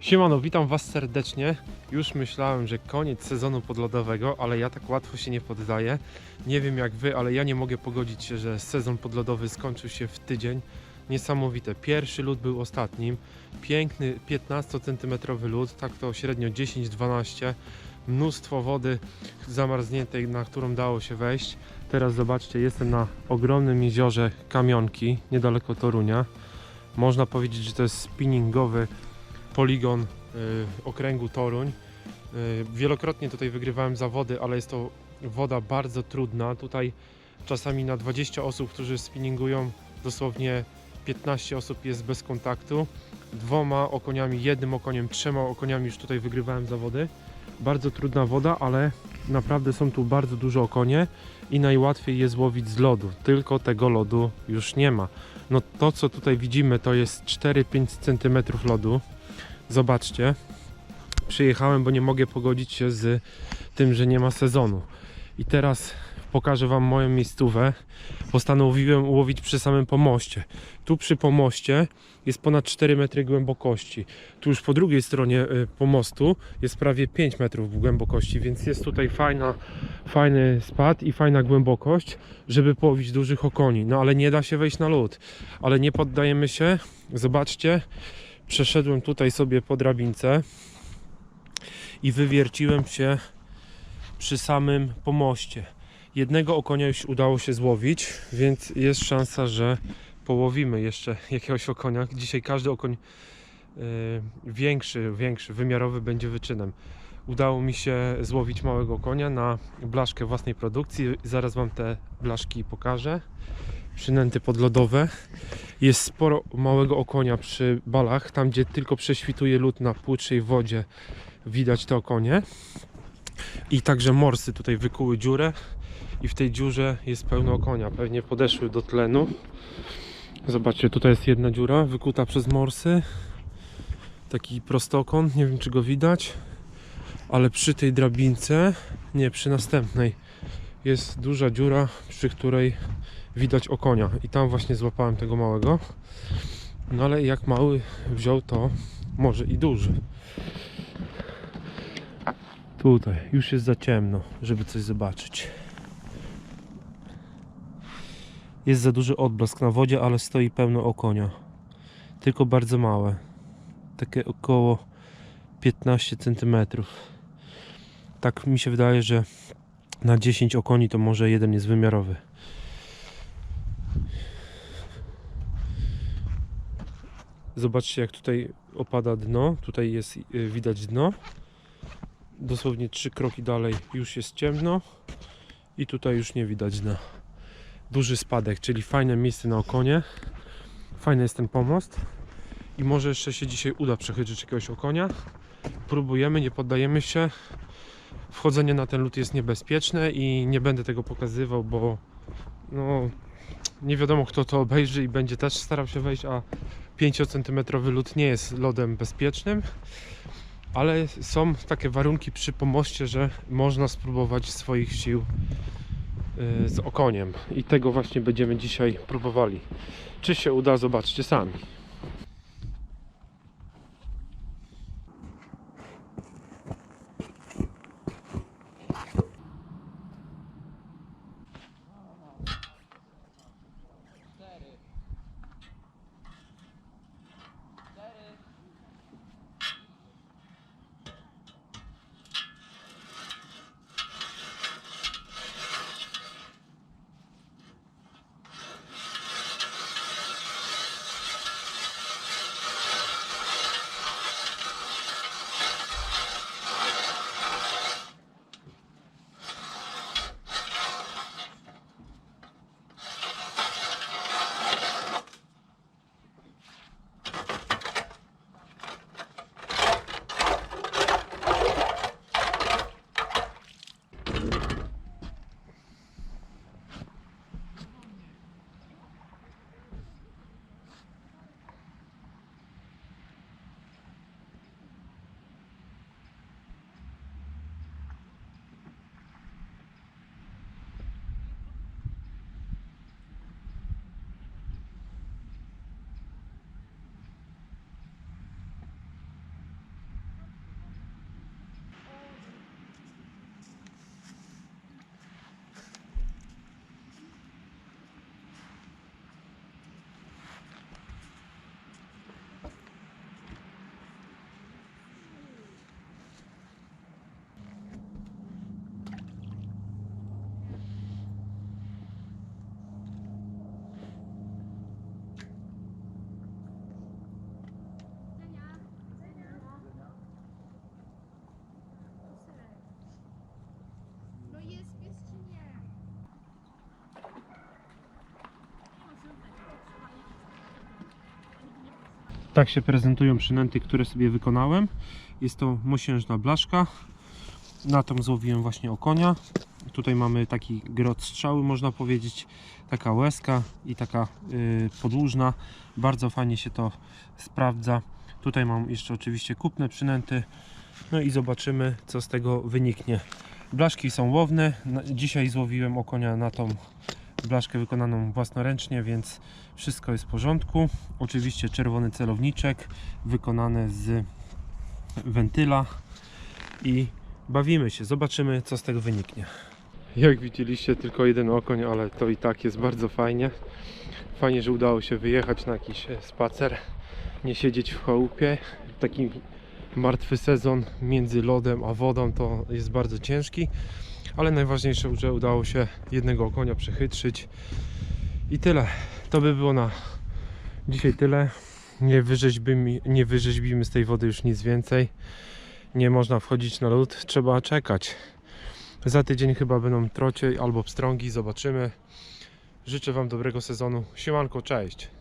Siemano, witam Was serdecznie. Już myślałem, że koniec sezonu podlodowego, ale ja tak łatwo się nie poddaję. Nie wiem jak Wy, ale ja nie mogę pogodzić się, że sezon podlodowy skończył się w tydzień. Niesamowite. Pierwszy lód był ostatnim. Piękny 15 cm lód, tak to średnio 10-12. Mnóstwo wody zamarzniętej, na którą dało się wejść. Teraz zobaczcie, jestem na ogromnym jeziorze Kamionki, niedaleko Torunia. Można powiedzieć, że to jest spinningowy poligon y, okręgu Toruń. Y, wielokrotnie tutaj wygrywałem zawody, ale jest to woda bardzo trudna. Tutaj czasami na 20 osób, którzy spinningują, dosłownie 15 osób jest bez kontaktu. Dwoma okoniami, jednym okoniem, trzema okoniami już tutaj wygrywałem zawody. Bardzo trudna woda, ale naprawdę są tu bardzo duże okonie i najłatwiej je złowić z lodu. Tylko tego lodu już nie ma. No to co tutaj widzimy to jest 4-5 cm lodu. Zobaczcie, przyjechałem, bo nie mogę pogodzić się z tym, że nie ma sezonu. I teraz pokażę Wam moją miejscówę. Postanowiłem łowić przy samym pomoście. Tu przy pomoście jest ponad 4 metry głębokości. Tu już po drugiej stronie y, pomostu jest prawie 5 metrów głębokości, więc jest tutaj fajna, fajny spad i fajna głębokość, żeby połowić dużych okoni. No ale nie da się wejść na lód. Ale nie poddajemy się. Zobaczcie, przeszedłem tutaj sobie po drabince i wywierciłem się przy samym pomoście. Jednego okonia już udało się złowić, więc jest szansa, że połowimy jeszcze jakiegoś okonia. Dzisiaj każdy okoń yy, większy, większy, wymiarowy będzie wyczynem. Udało mi się złowić małego konia na blaszkę własnej produkcji. Zaraz Wam te blaszki pokażę. Przynęty podlodowe. Jest sporo małego okonia przy balach, tam gdzie tylko prześwituje lód na płytszej wodzie widać te okonie. I także morsy tutaj wykuły dziurę i w tej dziurze jest pełno okonia. Pewnie podeszły do tlenu. Zobaczcie, tutaj jest jedna dziura wykuta przez morsy. Taki prostokąt, nie wiem czy go widać. Ale przy tej drabince, nie, przy następnej jest duża dziura, przy której widać okonia. I tam właśnie złapałem tego małego. No ale jak mały wziął, to może i duży. Tutaj już jest za ciemno, żeby coś zobaczyć. Jest za duży odblask na wodzie, ale stoi pełno okonia. Tylko bardzo małe. Takie około 15 cm. Tak mi się wydaje, że na 10 okoni to może jeden jest wymiarowy. Zobaczcie jak tutaj opada dno. Tutaj jest y, widać dno. Dosłownie trzy kroki dalej już jest ciemno i tutaj już nie widać dna. Duży spadek, czyli fajne miejsce na okonie. Fajny jest ten pomost i może jeszcze się dzisiaj uda przechytrzyć jakiegoś okonia. Próbujemy, nie poddajemy się. Wchodzenie na ten lód jest niebezpieczne i nie będę tego pokazywał, bo no, nie wiadomo kto to obejrzy i będzie też starał się wejść, a 5 cm lód nie jest lodem bezpiecznym ale są takie warunki przy pomoście, że można spróbować swoich sił y, z okoniem i tego właśnie będziemy dzisiaj próbowali. Czy się uda, zobaczcie sami. Tak się prezentują przynęty, które sobie wykonałem. Jest to mosiężna blaszka. Na tą złowiłem właśnie okonia. Tutaj mamy taki grot strzały, można powiedzieć. Taka łezka i taka y, podłużna. Bardzo fajnie się to sprawdza. Tutaj mam jeszcze oczywiście kupne przynęty. No i zobaczymy, co z tego wyniknie. Blaszki są łowne. Dzisiaj złowiłem okonia na tą blaszkę wykonaną własnoręcznie, więc wszystko jest w porządku. Oczywiście czerwony celowniczek wykonany z wentyla i bawimy się. Zobaczymy, co z tego wyniknie. Jak widzieliście, tylko jeden okoń, ale to i tak jest bardzo fajnie. Fajnie, że udało się wyjechać na jakiś spacer, nie siedzieć w chałupie. Taki martwy sezon między lodem a wodą to jest bardzo ciężki, ale najważniejsze, że udało się jednego konia przechytrzyć i tyle. To by było na dzisiaj tyle. Nie wyrzeźbimy, nie wyrzeźbimy z tej wody już nic więcej. Nie można wchodzić na lód, trzeba czekać. Za tydzień chyba będą trocie albo pstrągi, zobaczymy. Życzę Wam dobrego sezonu. Siemanko, cześć!